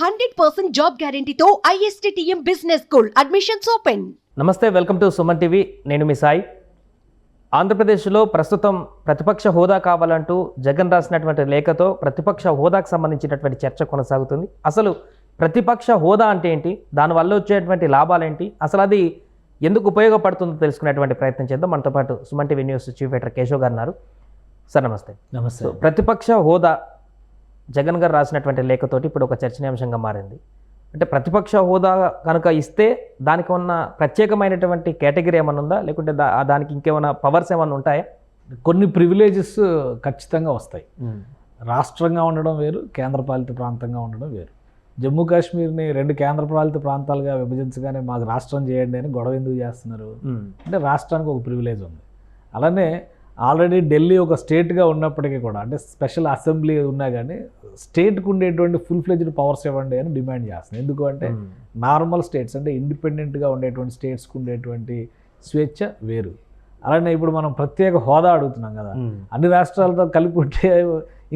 Hundred percent job గ్యారంటీతో ISTTM business school admissions open. నమస్తే welcome to Suman TV. నేను మీ సాయి. ఆంధ్రప్రదేశ్లో ప్రస్తుతం ప్రతిపక్ష హోదా కావాలంటూ జగన్ రాసినటువంటి లేఖతో ప్రతిపక్ష హోదాకు సంబంధించినటువంటి చర్చ కొనసాగుతుంది. అసలు ప్రతిపక్ష హోదా అంటే ఏంటి? దానివల్ల వచ్చేటువంటి లాభాలేంటి? అసలు అది ఎందుకు ఉపయోగపడుతుందో తెలుసుకునేటువంటి ప్రయత్నం చేద్దాం. మనతో పాటు Suman TV news chief editor Keshav garu ఉన్నారు. సార్ నమస్తే. నమస్తే. ప్రతిపక్ష హోదా జగన్ గారు రాసినటువంటి లేఖతోటి ఇప్పుడు ఒక చర్చనీయాంశంగా మారింది. అంటే ప్రతిపక్ష హోదా కనుక ఇస్తే దానికి ఉన్న ప్రత్యేకమైనటువంటి కేటగిరీ ఏమైనా ఉందా? లేకుంటే దా- దానికి ఇంకేమైనా పవర్స్ ఏమైనా ఉంటాయా? కొన్ని ప్రివిలేజెస్ ఖచ్చితంగా వస్తాయి. రాష్ట్రంగా ఉండడం వేరు కేంద్రపాలిత ప్రాంతంగా ఉండడం వేరు. జమ్మూ కాశ్మీర్ని రెండు కేంద్రపాలిత ప్రాంతాలుగా విభజించగానే మాకు రాష్ట్రం చేయండి అని గొడవ ఎందుకు చేస్తున్నారు? అంటే రాష్ట్రానికి ఒక ప్రివిలేజ్ ఉంది. అలానే ఆల్రెడీ ఢిల్లీ ఒక స్టేట్గా ఉన్నప్పటికీ కూడా అంటే స్పెషల్ అసెంబ్లీ ఉన్నా కానీ స్టేట్కి ఉండేటువంటి ఫుల్ ఫ్లెజ్డ్ పవర్స్ ఇవ్వండి అని డిమాండ్ చేస్తుంది ఎందుకు అంటే నార్మల్ స్టేట్స్ అంటే ఇండిపెండెంట్గా ఉండేటువంటి స్టేట్స్కి ఉండేటువంటి స్వేచ్ఛ వేరు. అలానే ఇప్పుడు మనం ప్రత్యేక హోదా అడుగుతున్నాం కదా అన్ని రాష్ట్రాలతో కలిపి ఉంటే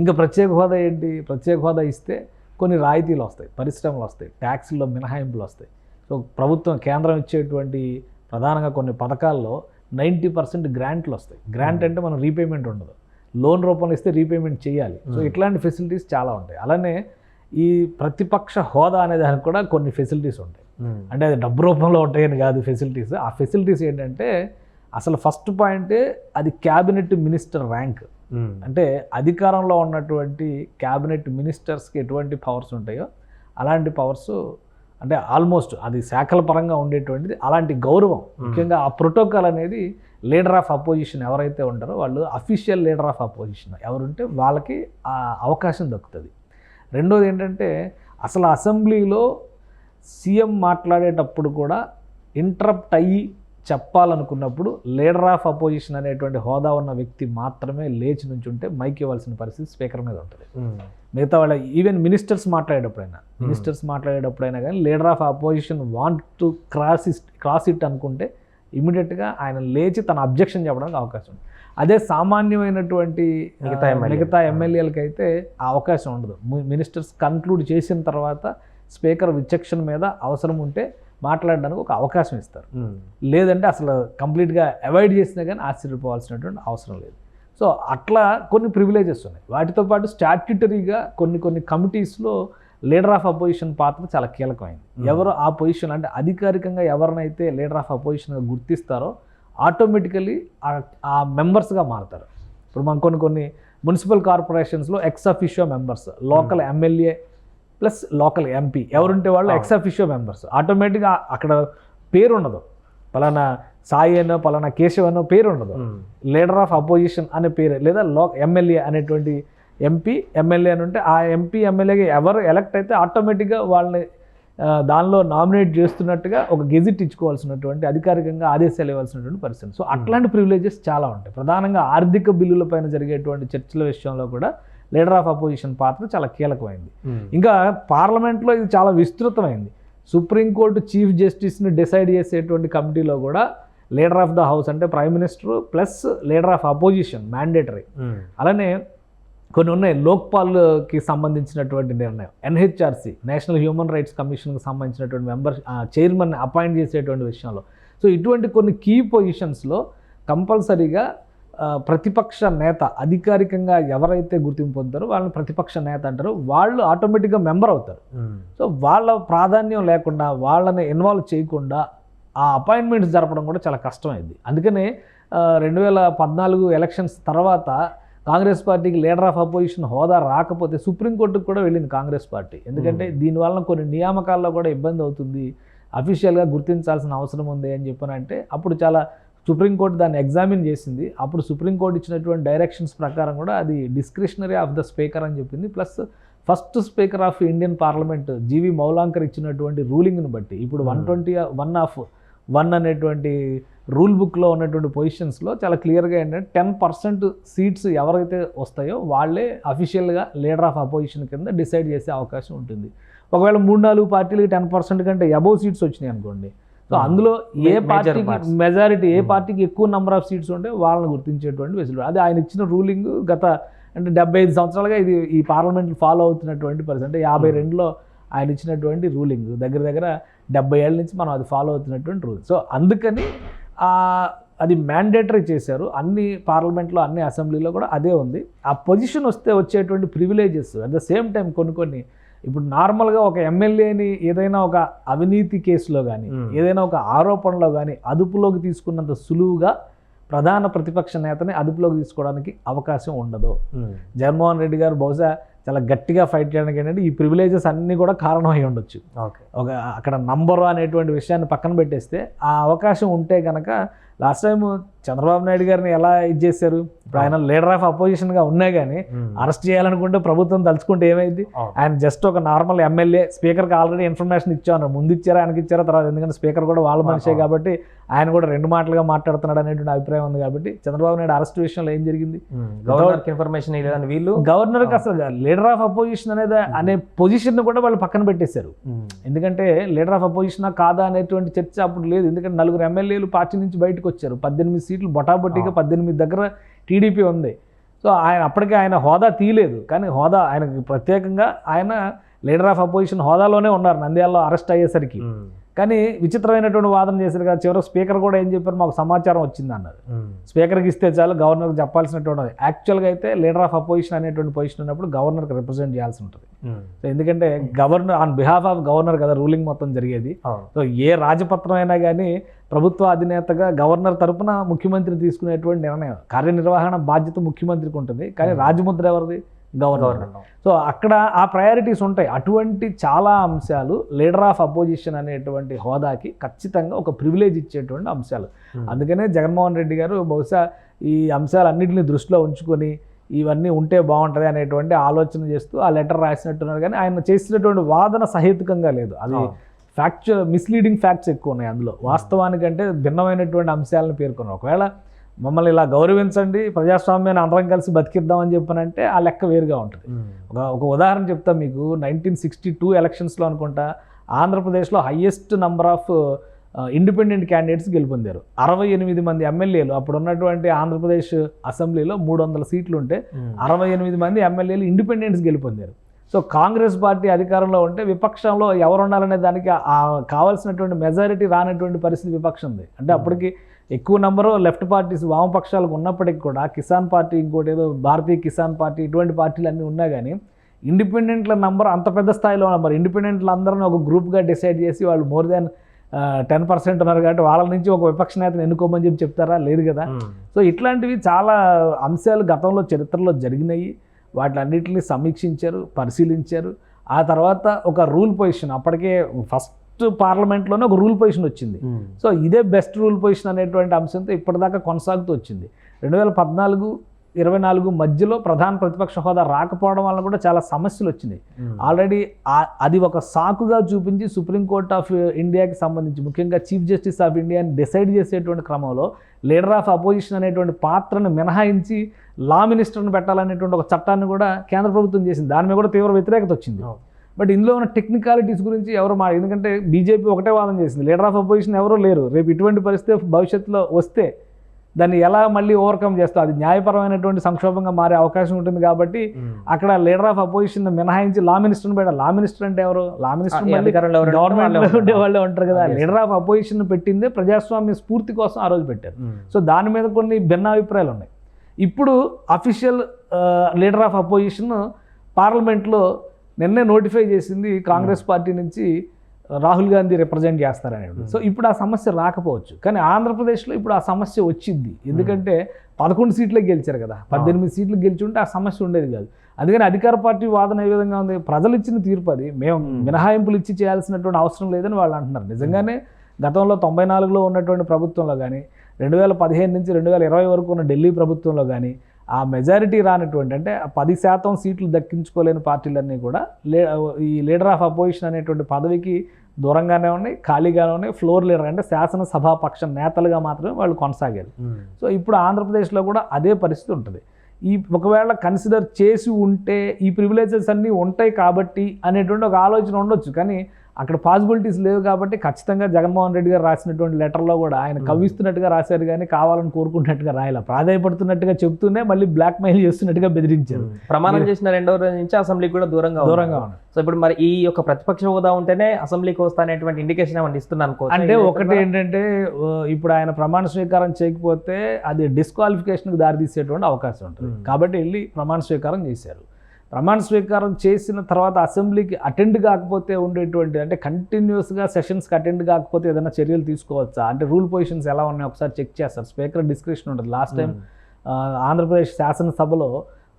ఇంకా ప్రత్యేక హోదా ఏంటి? ప్రత్యేక హోదా ఇస్తే కొన్ని రాయితీలు వస్తాయి పరిశ్రమలు వస్తాయి ట్యాక్సుల్లో మినహాయింపులు వస్తాయి. సో ప్రభుత్వం కేంద్రం ఇచ్చేటువంటి ప్రధానంగా కొన్ని పథకాల్లో నైంటీ పర్సెంట్ గ్రాంట్లు వస్తాయి గ్రాంట్ అంటే మనం రీపేమెంట్ ఉండదు. లోన్ రూపంలో ఇస్తే రీపేమెంట్ చేయాలి. సో ఇట్లాంటి ఫెసిలిటీస్ చాలా ఉంటాయి. అలానే ఈ ప్రతిపక్ష హోదా అనే దానికి కూడా కొన్ని ఫెసిలిటీస్ ఉంటాయి. అంటే అది డబ్బు రూపంలో ఉంటాయని కాదు ఫెసిలిటీస్. ఆ ఫెసిలిటీస్ ఏంటంటే అసలు ఫస్ట్ పాయింటే అది క్యాబినెట్ మినిస్టర్ ర్యాంక్. అంటే అధికారంలో ఉన్నటువంటి క్యాబినెట్ మినిస్టర్స్కి ఎటువంటి పవర్స్ ఉంటాయో అలాంటి పవర్స్ అంటే ఆల్మోస్ట్ అది శాఖల పరంగా ఉండేటువంటిది. అలాంటి గౌరవం ముఖ్యంగా ఆ ప్రోటోకాల్ అనేది లీడర్ ఆఫ్ అపోజిషన్ ఎవరైతే ఉంటారో వాళ్ళు అఫీషియల్ లీడర్ ఆఫ్ అపోజిషన్ ఎవరుంటే వాళ్ళకి ఆ అవకాశం దక్కుతుంది. రెండోది ఏంటంటే అసలు అసెంబ్లీలో సీఎం మాట్లాడేటప్పుడు కూడా ఇంటరప్ట్ అయ్యి చెప్పాలనుకున్నప్పుడు లీడర్ ఆఫ్ అపోజిషన్ అనేటువంటి హోదా ఉన్న వ్యక్తి మాత్రమే లేచి నుంచి ఉంటే మైక్ ఇవ్వాల్సిన పరిస్థితి స్పీకర్ మీద ఉంటుంది. మిగతా వాళ్ళ ఈవెన్ మినిస్టర్స్ మాట్లాడేటప్పుడైనా మినిస్టర్స్ మాట్లాడేటప్పుడైనా కానీ leader of opposition want to cross it cross it అనుకుంటే ఇమీడియట్గా ఆయన లేచి తన అబ్జెక్షన్ చెప్పడానికి అవకాశం ఉంది. అదే సామాన్యమైనటువంటి మిగతా. మిగతా ఎమ్మెల్యేలకి అయితే ఆ అవకాశం ఉండదు. మినిస్టర్స్ కన్క్లూడ్ చేసిన తర్వాత స్పీకర్ విచక్షణ మీద అవసరం ఉంటే మాట్లాడడానికి ఒక అవకాశం ఇస్తారు. లేదంటే అసలు కంప్లీట్గా అవాయిడ్ చేసినా కానీ ఆశ్చర్యపోవాల్సినటువంటి అవసరం లేదు. సో అట్లా కొన్ని ప్రివిలేజెస్ ఉన్నాయి. వాటితో పాటు స్టాట్యుటరీగా కొన్ని కొన్ని కమిటీస్లో లీడర్ ఆఫ్ అపోజిషన్ పాత్ర చాలా కీలకమైంది. ఎవరు ఆ పొజిషన్ అంటే అధికారికంగా ఎవరినైతే లీడర్ ఆఫ్ అపోజిషన్గా గుర్తిస్తారో ఆటోమేటికలీ ఆ మెంబర్స్గా మారుతారు. ఇప్పుడు మనం కొన్ని కొన్ని municipal కార్పొరేషన్స్లో ex officio members local MLA plus local MP ఎవరుంటే వాళ్ళు ఎక్స్ అఫిషియో మెంబర్స్ ఆటోమేటిక్గా అక్కడ పేరు ఉండదు పలానా సాయి అనో పలానా కేశవ్ అనో పేరు ఉండదు లీడర్ ఆఫ్ అపోజిషన్ అనే పేరు లేదా లో ఎమ్మెల్యే అనేటువంటి ఎంపీ ఎమ్మెల్యే అని ఉంటే ఆ ఎంపీ ఎమ్మెల్యేగా ఎవరు ఎలక్ట్ అయితే ఆటోమేటిక్గా వాళ్ళని దానిలో నామినేట్ చేస్తున్నట్టుగా ఒక గెజిట్ ఇచ్చుకోవాల్సినటువంటి అధికారికంగా ఆదేశాలు ఇవ్వాల్సినటువంటి పరిస్థితి. సో అట్లాంటి ప్రివిలేజెస్ చాలా ఉంటాయి. ప్రధానంగా ఆర్థిక బిల్లుల పైన జరిగేటువంటి చర్చల విషయంలో కూడా లీడర్ ఆఫ్ అపోజిషన్ పాత్ర చాలా కీలకమైంది. ఇంకా పార్లమెంట్లో ఇది చాలా విస్తృతమైంది. సుప్రీంకోర్టు చీఫ్ జస్టిస్ని డిసైడ్ చేసేటువంటి కమిటీలో కూడా లీడర్ ఆఫ్ ద హౌస్ అంటే prime minister plus leader of opposition mandatory అలానే కొన్ని ఉన్నాయి లోక్పాల్కి సంబంధించినటువంటి నిర్ణయం. ఎన్హెచ్ఆర్సి నేషనల్ హ్యూమన్ రైట్స్ కమిషన్కి సంబంధించినటువంటి మెంబర్ చైర్మన్ అపాయింట్ చేసేటువంటి విషయంలో. సో ఇటువంటి కొన్ని కీ పొజిషన్స్లో కంపల్సరీగా ప్రతిపక్ష నేత అధికారికంగా ఎవరైతే గుర్తింపు పొందుతారో వాళ్ళని ప్రతిపక్ష నేత అంటారు. వాళ్ళు ఆటోమేటిక్గా మెంబర్ అవుతారు. సో వాళ్ళ ప్రాధాన్యం లేకుండా వాళ్ళని ఇన్వాల్వ్ చేయకుండా ఆ అపాయింట్మెంట్స్ జరపడం కూడా చాలా కష్టమైంది. అందుకనే రెండు వేల పద్నాలుగు ఎలక్షన్స్ తర్వాత కాంగ్రెస్ పార్టీకి లీడర్ ఆఫ్ అపోజిషన్ హోదా రాకపోతే సుప్రీంకోర్టుకు కూడా వెళ్ళింది కాంగ్రెస్ పార్టీ. ఎందుకంటే దీనివల్ల కొన్ని నియామకాల్లో కూడా ఇబ్బంది అవుతుంది. అఫీషియల్గా గుర్తించాల్సిన అవసరం ఉంది అని చెప్పనంటే అప్పుడు చాలా సుప్రీంకోర్టు దాన్ని ఎగ్జామిన్ చేసింది. అప్పుడు సుప్రీంకోర్టు ఇచ్చినటువంటి డైరెక్షన్స్ ప్రకారం కూడా అది డిస్క్రిషనరీ ఆఫ్ ద స్పీకర్ అని చెప్పింది. Plus first speaker of Indian parliament GV Mavalankar ఇచ్చినటువంటి రూలింగ్ను బట్టి ఇప్పుడు one twenty one of one అనేటువంటి రూల్ బుక్లో ఉన్నటువంటి పొజిషన్స్లో చాలా క్లియర్గా ఏంటంటే టెన్ పర్సెంట్ సీట్స్ ఎవరైతే వస్తాయో వాళ్ళే అఫీషియల్గా లీడర్ ఆఫ్ అపోజిషన్ కింద డిసైడ్ చేసే అవకాశం ఉంటుంది. ఒకవేళ మూడు నాలుగు పార్టీలకి టెన్ పర్సెంట్ కంటే అబౌవ్ సీట్స్ వచ్చినాయి అనుకోండి. సో అందులో ఏ పార్టీకి. మెజారిటీ ఏ పార్టీకి ఎక్కువ నెంబర్ ఆఫ్ సీట్స్ ఉంటే వాళ్ళని గుర్తించేటువంటి వెసులుబాటు. అది ఆయన ఇచ్చిన రూలింగ్ గత అంటే డెబ్బై ఐదు సంవత్సరాలుగా ఇది ఈ పార్లమెంట్ ఫాలో అవుతున్నటువంటి పరిస్థితి. అంటే యాభై రెండులో ఆయన ఇచ్చినటువంటి రూలింగ్. దగ్గర దగ్గర డెబ్బై ఏళ్ళ నుంచి మనం అది ఫాలో అవుతున్నటువంటి రూల్. సో అందుకని అది మ్యాండేటరీ చేశారు. అన్ని పార్లమెంట్లో అన్ని అసెంబ్లీలో కూడా అదే ఉంది. ఆ పొజిషన్ వస్తే వచ్చేటువంటి privileges at the same time కొన్ని కొన్ని ఇప్పుడు నార్మల్గా ఒక ఎమ్మెల్యేని ఏదైనా ఒక అవినీతి కేసులో కానీ. ఏదైనా ఒక ఆరోపణలో కానీ అదుపులోకి తీసుకున్నంత సులువుగా ప్రధాన ప్రతిపక్ష నేతని అదుపులోకి తీసుకోవడానికి అవకాశం ఉండదు. జగన్మోహన్ రెడ్డి గారు బహుశా చాలా గట్టిగా ఫైట్ చేయడానికి ఏంటంటే ఈ ప్రివిలేజెస్ అన్నీ కూడా కారణం అయి ఉండొచ్చు. ఓకే. ఒక అక్కడ నంబరు అనేటువంటి విషయాన్ని పక్కన పెట్టేస్తే ఆ అవకాశం ఉంటే కనుక లాస్ట్ టైం చంద్రబాబు నాయుడు గారిని ఎలా ఇది చేశారు ఇప్పుడు ఆయన లీడర్ ఆఫ్ అపోజిషన్గా ఉన్నా కానీ. అరెస్ట్ చేయాలనుకుంటే ప్రభుత్వం తలుచుకుంటే ఏమైంది. ఆయన జస్ట్ ఒక నార్మల్ ఎమ్మెల్యే స్పీకర్కి ఆల్రెడీ ఇన్ఫర్మేషన్ ఇచ్చాను ముందు ఇచ్చారా ఆయనకి ఇచ్చారా తర్వాత ఎందుకంటే స్పీకర్ కూడా వాళ్ళ మనిషే. కాబట్టి ఆయన కూడా రెండు మాటలుగా మాట్లాడుతున్నాడు అనేటువంటి అభిప్రాయం ఉంది కాబట్టి చంద్రబాబు నాయుడు అరెస్ట్ విషయంలో ఏం జరిగింది ఉమ్. గవర్నర్కి ఇన్ఫర్మేషన్ ఇవ్వదని వీళ్ళు గవర్నర్కి అసలు లీడర్ ఆఫ్ అపోజిషన్ అనేది అనే పొజిషన్ కూడా వాళ్ళు పక్కన పెట్టేశారు. ఎందుకంటే లీడర్ ఆఫ్ అపోజిషనా కాదా అనేటువంటి చర్చ అప్పుడు లేదు ఎందుకంటే నలుగురు ఎమ్మెల్యేలు పార్టీ నుంచి బయటకు వచ్చారు పద్దెనిమిది సీట్లు బొటాబొట్టిగా పద్దెనిమిది దగ్గర టీడీపీ ఉంది. సో ఆయన అప్పటికే ఆయన హోదా తీయలేదు. కానీ హోదా ఆయనకి ప్రత్యేకంగా ఆయన లీడర్ ఆఫ్ అపోజిషన్ హోదాలోనే ఉన్నారు. నంద్యాలలో అరెస్ట్ అయ్యేసరికి. కానీ విచిత్రమైనటువంటి వాదన చేశారు కదా చివరికి స్పీకర్ కూడా ఏం చెప్పారు? మాకు సమాచారం వచ్చింది అన్నారు. స్పీకర్కి ఇస్తే చాలు గవర్నర్కి చెప్పాల్సినటువంటి యాక్చువల్గా అయితే లీడర్ ఆఫ్ అపోజిషన్ అనేటువంటి పొజిషన్ ఉన్నప్పుడు గవర్నర్కి రిప్రజెంట్ చేయాల్సి ఉంటుంది. సో ఎందుకంటే governor on behalf of governor కదా రూలింగ్ మొత్తం జరిగేది. సో ఏ రాజపత్రం అయినా కానీ ప్రభుత్వ అధినేతగా గవర్నర్ తరపున ముఖ్యమంత్రి తీసుకునేటువంటి నిర్ణయం. కార్యనిర్వహణ బాధ్యత ముఖ్యమంత్రికి ఉంటుంది కానీ రాజముద్ర ఎవరిది? గవర్నర్. సో అక్కడ ఆ ప్రయారిటీస్ ఉంటాయి. అటువంటి చాలా అంశాలు లీడర్ ఆఫ్ అపోజిషన్ అనేటువంటి హోదాకి ఖచ్చితంగా ఒక ప్రివిలేజ్ ఇచ్చేటువంటి అంశాలు. Hmm. అందుకనే జగన్మోహన్ రెడ్డి గారు బహుశా ఈ అంశాలన్నింటినీ దృష్టిలో ఉంచుకొని ఇవన్నీ ఉంటే బాగుంటుంది అనేటువంటి ఆలోచన చేస్తూ ఆ లెటర్ రాసినట్టున్నారు. కానీ ఆయన చేసినటువంటి వాదన సహేతుకంగా లేదు. అది. ఫ్యాక్చు మిస్లీడింగ్ ఫ్యాక్ట్స్ ఎక్కువ ఉన్నాయి అందులో. వాస్తవానికంటే భిన్నమైనటువంటి అంశాలను పేర్కొన్నారు ఒకవేళ మమ్మల్ని ఇలా గౌరవించండి ప్రజాస్వామ్యాన్ని అందరం కలిసి బతికిద్దామని చెప్పనంటే ఆ లెక్క వేరుగా ఉంటుంది. ఒక ఒక ఉదాహరణ చెప్తా మీకు. నైన్టీన్ సిక్స్టీ టూ ఎలక్షన్స్లో అనుకుంటా ఆంధ్రప్రదేశ్లో highest number of independent candidates గెలుపొందారు. అరవై ఎనిమిది మంది ఎమ్మెల్యేలు. అప్పుడు ఉన్నటువంటి ఆంధ్రప్రదేశ్ అసెంబ్లీలో మూడు వందల సీట్లు ఉంటే. అరవై ఎనిమిది మంది ఎమ్మెల్యేలు ఇండిపెండెంట్స్ గెలుపొందారు. సో కాంగ్రెస్ పార్టీ అధికారంలో ఉంటే విపక్షంలో ఎవరు ఉండాలనే దానికి కావాల్సినటువంటి మెజారిటీ రానటువంటి పరిస్థితి విపక్షం ఉంది అంటే అప్పటికి ఎక్కువ నెంబరు లెఫ్ట్ పార్టీస్ వామపక్షాలకు ఉన్నప్పటికీ కూడా కిసాన్ పార్టీ ఇంకోటి ఏదో భారతీయ కిసాన్ పార్టీ ఇటువంటి పార్టీలు అన్నీ ఉన్నా కానీ ఇండిపెండెంట్ల నంబర్ అంత పెద్ద స్థాయిలో మరి ఇండిపెండెంట్లు అందరిని ఒక గ్రూప్గా డిసైడ్ చేసి వాళ్ళు మోర్ దాన్ టెన్ పర్సెంట్ ఉన్నారు కాబట్టి వాళ్ళ నుంచి ఒక విపక్ష నేతను ఎన్నుకోమని చెప్పి చెప్తారా? లేదు కదా. ఉమ్. సో ఇట్లాంటివి చాలా అంశాలు గతంలో చరిత్రలో జరిగినాయి. వాటిలన్నిటిని సమీక్షించారు పరిశీలించారు. ఆ తర్వాత ఒక రూల్ పొజిషన్ అప్పటికే ఫస్ట్ పార్లమెంట్లోనే ఒక రూల్ పొజిషన్ వచ్చింది. సో ఇదే బెస్ట్ రూల్ పొజిషన్ అనేటువంటి అంశంతో ఇప్పటిదాకా కొనసాగుతూ వచ్చింది. రెండు వేల పద్నాలుగు ఇరవై నాలుగు మధ్యలో ప్రధాన ప్రతిపక్ష హోదా రాకపోవడం వల్ల కూడా చాలా సమస్యలు వచ్చినాయి. ఆల్రెడీ అది ఒక సాకుగా చూపించి సుప్రీంకోర్ట్ ఆఫ్ ఇండియాకి సంబంధించి ముఖ్యంగా చీఫ్ జస్టిస్ ఆఫ్ ఇండియాని డిసైడ్ చేసేటువంటి క్రమంలో లీడర్ ఆఫ్ అపోజిషన్ అనేటువంటి పాత్రను మినహాయించి లా మినిస్టర్ని పెట్టాలనేటువంటి ఒక చట్టాన్ని కూడా కేంద్ర ప్రభుత్వం చేసింది. దాని మీద కూడా తీవ్ర వ్యతిరేకత వచ్చింది. బట్ ఇందులో ఉన్న టెక్నికాలిటీస్ గురించి ఎవరు మా ఎందుకంటే బీజేపీ ఒకటే వాదన చేసింది. లీడర్ ఆఫ్ అపోజిషన్ ఎవరూ లేరు. రేపు ఇటువంటి పరిస్థితి భవిష్యత్తులో వస్తే దాన్ని ఎలా మళ్ళీ ఓవర్కమ్ చేస్తా అది న్యాయపరమైనటువంటి సంక్షోభంగా మారే అవకాశం ఉంటుంది కాబట్టి. అక్కడ లీడర్ ఆఫ్ అపోజిషన్ మినహాయించి లా మినిస్టర్ని పెట్టాలి లా మినిస్టర్ అంటే ఎవరు లా మినిస్టర్ గవర్నమెంట్ ఉండే. వాళ్ళే ఉంటారు కదా. లీడర్ ఆఫ్ అపోజిషన్ పెట్టిందే ప్రజాస్వామ్య స్ఫూర్తి కోసం ఆ రోజు పెట్టారు. సో దాని మీద కొన్ని భిన్నాభిప్రాయాలు ఉన్నాయి ఇప్పుడు అఫీషియల్ లీడర్ ఆఫ్ అపోజిషన్ పార్లమెంట్లో నిన్నే నోటిఫై చేసింది కాంగ్రెస్ పార్టీ నుంచి రాహుల్ గాంధీ రిప్రజెంట్ చేస్తారని సో ఇప్పుడు ఆ సమస్య రాకపోవచ్చు. కానీ ఆంధ్రప్రదేశ్లో ఇప్పుడు ఆ సమస్య వచ్చింది. ఎందుకంటే పదకొండు సీట్లే గెలిచారు కదా. పద్దెనిమిది సీట్లు గెలిచుంటే ఆ సమస్య ఉండేది కాదు. అందుకని అధికార పార్టీ వాదన ఏ విధంగా ఉంది? ప్రజలు ఇచ్చిన తీర్పు అది. మేము మినహాయింపులు ఇచ్చి చేయాల్సినటువంటి అవసరం లేదని వాళ్ళు అంటున్నారు. నిజంగానే గతంలో తొంభై నాలుగులో ఉన్నటువంటి ప్రభుత్వంలో కానీ రెండు వేల పదిహేను నుంచి రెండు వేల ఇరవై వరకు ఉన్న ఢిల్లీ ప్రభుత్వంలో కానీ ఆ మెజారిటీ రానటువంటి అంటే పది శాతం సీట్లు దక్కించుకోలేని పార్టీలన్నీ కూడా లే ఈ లీడర్ ఆఫ్ అపోజిషన్ అనేటువంటి పదవికి దూరంగానే ఉన్నాయి ఖాళీగానే ఉన్నాయి ఫ్లోర్ లీడర్ అంటే శాసనసభాపక్ష నేతలుగా మాత్రమే వాళ్ళు కొనసాగారు. సో ఇప్పుడు ఆంధ్రప్రదేశ్లో కూడా అదే పరిస్థితి ఉంటుంది. ఈ ఒకవేళ కన్సిడర్ చేసి ఉంటే ఈ ప్రివిలేజెస్ అన్నీ ఉంటాయి కాబట్టి అనేటువంటి ఒక ఆలోచన ఉండొచ్చు. కానీ అక్కడ పాసిబిలిటీస్ లేవు కాబట్టి ఖచ్చితంగా జగన్మోహన్ రెడ్డి గారు రాసినటువంటి లెటర్లో కూడా ఆయన కవ్విస్తున్నట్టుగా రాశారు కానీ కావాలని కోరుకుంటున్నట్టుగా రాయాల. ప్రాధాయపడుతున్నట్టుగా చెప్తూనే మళ్ళీ బ్లాక్ మెయిల్ చేస్తున్నట్టుగా బెదిరించారు. ప్రమాణం చేసిన రెండో రోజు నుంచి అసెంబ్లీకి కూడా దూరంగా. దూరంగా ఉన్నారు సో ఇప్పుడు మరి ఈ యొక్క ప్రతిపక్ష హోదా ఉంటేనే అసెంబ్లీకి వస్తా అనేటువంటి ఇండికేషన్ ఏమన్నా ఇస్తున్నాను అనుకో అంటే ఒకటి ఏంటంటే ఇప్పుడు ఆయన ప్రమాణ స్వీకారం చేయకపోతే అది డిస్క్వాలిఫికేషన్కి దారితీసేటువంటి అవకాశం ఉంటుంది. కాబట్టి వెళ్ళి ప్రమాణ స్వీకారం చేశారు. ప్రమాణ స్వీకారం చేసిన తర్వాత అసెంబ్లీకి అటెండ్ కాకపోతే ఉండేటువంటి అంటే కంటిన్యూస్గా సెషన్స్కి అటెండ్ కాకపోతే ఏదైనా చర్యలు తీసుకోవచ్చా? అంటే రూల్ పొజిషన్స్ ఎలా ఉన్నాయి? ఒకసారి చెక్ చేస్తారు. స్పీకర్ డిస్క్రిప్షన్ ఉంటుంది. లాస్ట్ టైం ఆంధ్రప్రదేశ్ శాసనసభలో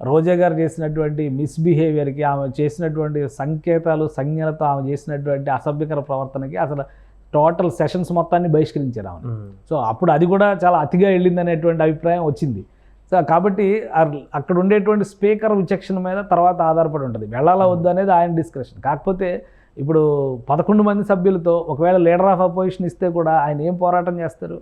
రోజా గారు చేసినటువంటి మిస్బిహేవియర్కి ఆమె చేసినటువంటి సంకేతాలు సంజ్ఞలతో ఆమె చేసినటువంటి అసభ్యకర ప్రవర్తనకి అసలు టోటల్ సెషన్స్ మొత్తాన్ని బహిష్కరించారు ఆమె. సో అప్పుడు అది కూడా చాలా అతిగా వెళ్ళింది అనేటువంటి అభిప్రాయం వచ్చింది. సో కాబట్టి అక్కడ ఉండేటువంటి స్పీకర్ విచక్షణ మీద తర్వాత ఆధారపడి ఉంటుంది. వెళ్ళాలా వద్దు అనేది ఆయన డిస్కషన్ కాకపోతే ఇప్పుడు పదకొండు మంది సభ్యులతో ఒకవేళ లీడర్ ఆఫ్ అపోజిషన్ ఇస్తే కూడా ఆయన ఏం పోరాటం చేస్తారు?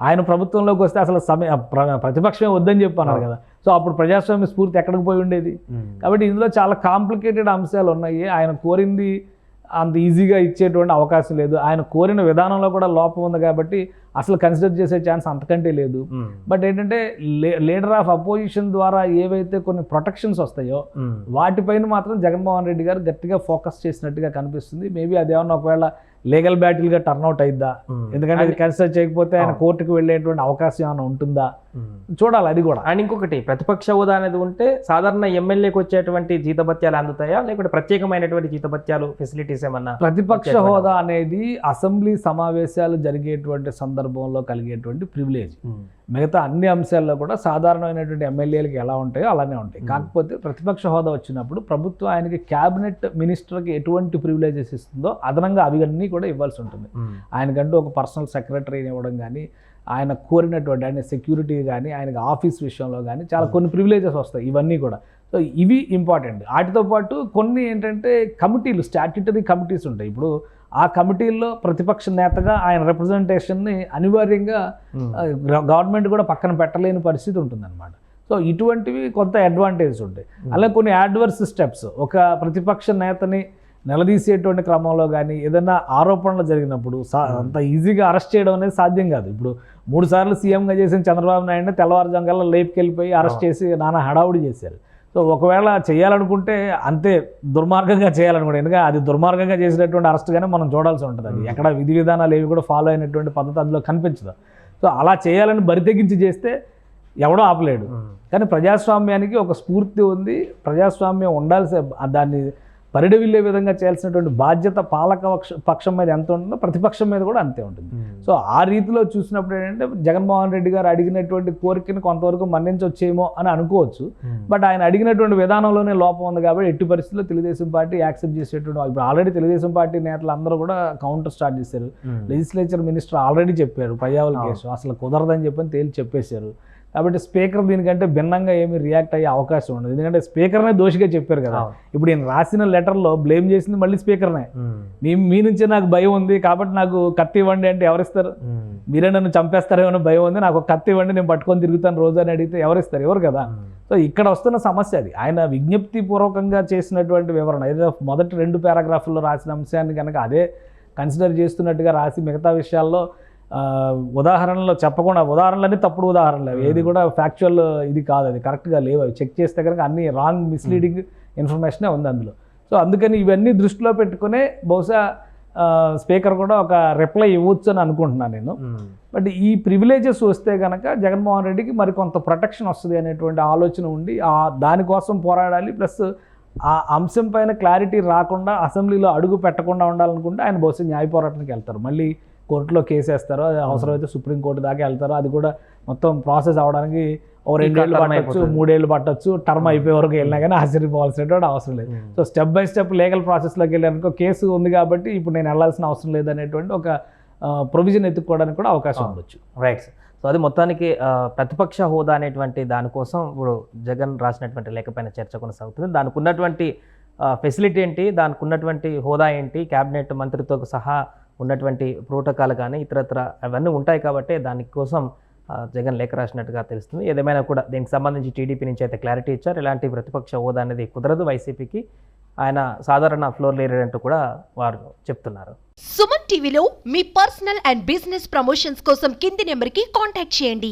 ఆయన ప్రభుత్వంలోకి వస్తే అసలు సమయ ప్ర- ప్రతిపక్షమే వద్దని చెప్పన్నారు కదా. సో అప్పుడు ప్రజాస్వామ్య స్ఫూర్తి ఎక్కడికి పోయి ఉండేది? కాబట్టి ఇందులో చాలా కాంప్లికేటెడ్ అంశాలు ఉన్నాయి. ఆయన కోరింది అంత ఈజీగా ఇచ్చేటువంటి అవకాశం లేదు. ఆయన కోరిన విధానంలో కూడా లోపం ఉంది కాబట్టి అసలు కన్సిడర్ చేసే ఛాన్స్ అంతకంటే లేదు. బట్ ఏంటంటే లీడర్ ఆఫ్ అపోజిషన్ ద్వారా ఏవైతే కొన్ని ప్రొటెక్షన్స్ వస్తాయో వాటిపైన మాత్రం జగన్మోహన్ రెడ్డి గారు గట్టిగా ఫోకస్ చేసినట్టుగా కనిపిస్తుంది. మేబీ అదేమన్నా ఒకవేళ లీగల్ బ్యాటిల్గా టర్న్అవుట్ అయిద్దా? ఎందుకంటే అది కన్సిడర్ చేయకపోతే ఆయన కోర్టుకు వెళ్ళేటువంటి అవకాశం ఏమైనా ఉంటుందా? చూడాలి అది కూడా. అండ్ ఇంకొకటి ప్రతిపక్ష హోదా అనేది ఉంటే సాధారణ ఎమ్మెల్యేకి వచ్చేటువంటి జీతభత్యాలు అందుతాయా? లేకుంటే ప్రత్యేకమైనటువంటి జీతభత్యాలు ఫెసిలిటీస్ ఏమన్నా ప్రతిపక్ష హోదా అనేది అసెంబ్లీ సమావేశాలు జరిగేటువంటి సందర్భంలో కలిగేటువంటి ప్రివిలేజ్ మిగతా అన్ని అంశాల్లో కూడా సాధారణమైనటువంటి ఎమ్మెల్యేలకి ఎలా ఉంటాయో అలానే ఉంటాయి. కాకపోతే ప్రతిపక్ష హోదా వచ్చినప్పుడు ప్రభుత్వం ఆయనకి క్యాబినెట్ మినిస్టర్కి ఎటువంటి ప్రివిలేజెస్ ఇస్తుందో అదనంగా అవి అన్నీ కూడా ఇవ్వాల్సి ఉంటుంది. ఆయనకంటూ ఒక పర్సనల్ సెక్రటరీని ఇవ్వడం కానీ ఆయన కోరినటువంటి ఆయన సెక్యూరిటీ కానీ ఆయనకి ఆఫీస్ విషయంలో కానీ చాలా కొన్ని ప్రివిలేజెస్ వస్తాయి ఇవన్నీ కూడా. సో ఇవి ఇంపార్టెంట్ వాటితో పాటు కొన్ని ఏంటంటే కమిటీలు స్టాట్యుటరీ కమిటీస్ ఉంటాయి. ఇప్పుడు ఆ కమిటీల్లో ప్రతిపక్ష నేతగా ఆయన రిప్రజెంటేషన్ని అనివార్యంగా గవర్నమెంట్ కూడా పక్కన పెట్టలేని పరిస్థితి ఉంటుందన్నమాట. సో ఇటువంటివి కొంత అడ్వాంటేజ్ ఉంటాయి. అలాగే కొన్ని యాడ్వర్స్ స్టెప్స్ ఒక ప్రతిపక్ష నేతని నిలదీసేటువంటి క్రమంలో కానీ ఏదైనా ఆరోపణలు జరిగినప్పుడు అంత ఈజీగా అరెస్ట్ చేయడం అనేది సాధ్యం కాదు. ఇప్పుడు మూడు సార్లు సీఎంగా చేసిన చంద్రబాబు నాయుడుని తెల్లవారుజాం కల్లా లేపుకెళ్ళిపోయి అరెస్ట్ చేసి నానా హడావుడి చేశారు. సో ఒకవేళ చేయాలనుకుంటే అంతే దుర్మార్గంగా చేయాలనుకుంటే ఎందుకంటే అది దుర్మార్గంగా చేసినటువంటి అరెస్ట్గానే మనం చూడాల్సి ఉంటుంది అది. ఎక్కడ విధి విధానాలు ఏవి కూడా ఫాలో అయినటువంటి పద్ధతి అందులో కనిపించదు. సో అలా చేయాలని బరి తెగించి చేస్తే ఎవడో ఆపలేడు. కానీ ప్రజాస్వామ్యానికి ఒక స్ఫూర్తి ఉంది. ప్రజాస్వామ్యం ఉండాల్సి దాన్ని పరిడవిల్లే విధంగా చేయాల్సినటువంటి బాధ్యత పాలక పక్ష- మీద ఎంత ఉంటుందో ప్రతిపక్షం మీద కూడా అంతే ఉంటుంది. సో ఆ రీతిలో చూసినప్పుడు ఏంటంటే జగన్మోహన్ రెడ్డి గారు అడిగినటువంటి కోరికను కొంతవరకు మన్నించవచ్చేమో అని అనుకోవచ్చు. బట్ ఆయన అడిగినటువంటి విధానంలోనే లోపం ఉంది కాబట్టి ఎట్టి పరిస్థితుల్లో తెలుగుదేశం పార్టీ యాక్సెప్ట్ చేసేటువంటి ఇప్పుడు ఆల్రెడీ తెలుగుదేశం పార్టీ నేతలు అందరూ కూడా కౌంటర్ స్టార్ట్ చేశారు. లెజిస్లేచర్ మినిస్టర్ ఆల్రెడీ చెప్పారు పయ్యావుల కేసు అసలు కుదరదని చెప్పని తేల్చి చెప్పేశారు. కాబట్టి స్పీకర్ దీనికంటే భిన్నంగా ఏమీ రియాక్ట్ అయ్యే అవకాశం ఉండదు. ఎందుకంటే స్పీకర్నే దోషిగా చెప్పారు కదా. ఇప్పుడు ఈయన రాసిన లెటర్లో బ్లేమ్ చేసింది మళ్ళీ స్పీకర్నే. మీ మీ నుంచే నాకు భయం ఉంది కాబట్టి నాకు కత్తి ఇవ్వండి అంటే ఎవరిస్తారు? మీరే నన్ను చంపేస్తారేమో భయం ఉంది? నాకు కత్తి ఇవ్వండి నేను పట్టుకొని తిరుగుతాను రోజు అని అడిగితే ఎవరిస్తారు? ఎవరు కదా? సో ఇక్కడ వస్తున్న సమస్య అది. ఆయన విజ్ఞప్తి పూర్వకంగా చేసినటువంటి వివరణ ఏదో మొదటి రెండు పారాగ్రాఫ్లో రాసిన అంశాన్ని కనుక అదే కన్సిడర్ చేస్తున్నట్టుగా రాసి మిగతా విషయాల్లో ఉదాహరణలో చెప్పకుండా ఉదాహరణలన్నీ తప్పుడు ఉదాహరణలు అవి. ఏది కూడా ఫ్యాక్చువల్ ఇది కాదు అది కరెక్ట్గా లేవు. అవి చెక్ చేస్తే కనుక అన్ని రాంగ్ మిస్లీడింగ్ ఇన్ఫర్మేషనే ఉంది అందులో. సో అందుకని ఇవన్నీ దృష్టిలో పెట్టుకునే బహుశా స్పీకర్ కూడా ఒక రిప్లై ఇవ్వచ్చు అని అనుకుంటున్నాను నేను. బట్ ఈ ప్రివిలేజెస్ వస్తే కనుక జగన్మోహన్ రెడ్డికి మరి కొంత ప్రొటెక్షన్ వస్తుంది అనేటువంటి ఆలోచన ఉండి ఆ దానికోసం పోరాడాలి. ప్లస్ ఆ అంశం పైన క్లారిటీ రాకుండా అసెంబ్లీలో అడుగు పెట్టకుండా ఉండాలనుకుంటే ఆయన బహుశా న్యాయ పోరాటానికి వెళ్తారు. మళ్ళీ కోర్టులో కేసు వేస్తారు అవసరమైతే సుప్రీంకోర్టు దాకా వెళ్తారు అది కూడా మొత్తం ప్రాసెస్ అవడానికి ఓ రెండేళ్ళు పట్టచ్చు. మూడేళ్ళు పట్టచ్చు టర్మ్ అయిపోయే వరకు వెళ్ళినా కానీ ఆశ్చర్యపోవాల్సినటువంటి అవసరం లేదు. So step by step legal ప్రాసెస్లోకి వెళ్ళారనుకో కేసు ఉంది కాబట్టి ఇప్పుడు నేను వెళ్ళాల్సిన అవసరం లేదనేటువంటి ఒక ప్రొవిజన్ ఎత్తుక్కోవడానికి కూడా అవకాశం ఉండొచ్చు. రైట్. సో అది మొత్తానికి ప్రతిపక్ష హోదా అనేటువంటి దానికోసం ఇప్పుడు జగన్ రాసినటువంటి లేఖపైన చర్చ కొనసాగుతుంది. దానికి ఉన్నటువంటి ఫెసిలిటీ ఏంటి? దానికి ఉన్నటువంటి హోదా ఏంటి? క్యాబినెట్ మంత్రితో సహా ఉన్నటువంటి ప్రోటోకాల్ కానీ ఇతరత్ర అవన్నీ ఉంటాయి కాబట్టి దానికోసం జగన్ లేఖ రాసినట్టుగా తెలుస్తుంది. ఏదేమైనా కూడా దీనికి సంబంధించి టీడీపీ నుంచి అయితే క్లారిటీ ఇచ్చారు. ఇలాంటి ప్రతిపక్ష హోదా అనేది కుదరదు వైసీపీకి. ఆయన సాధారణ ఫ్లోర్ లీడర్ అంటూ కూడా వారు చెప్తున్నారు. సుమన్ టీవీలో మీ పర్సనల్ అండ్ బిజినెస్ ప్రమోషన్స్ కోసం కింది నెంబర్కి కాంటాక్ట్ చేయండి.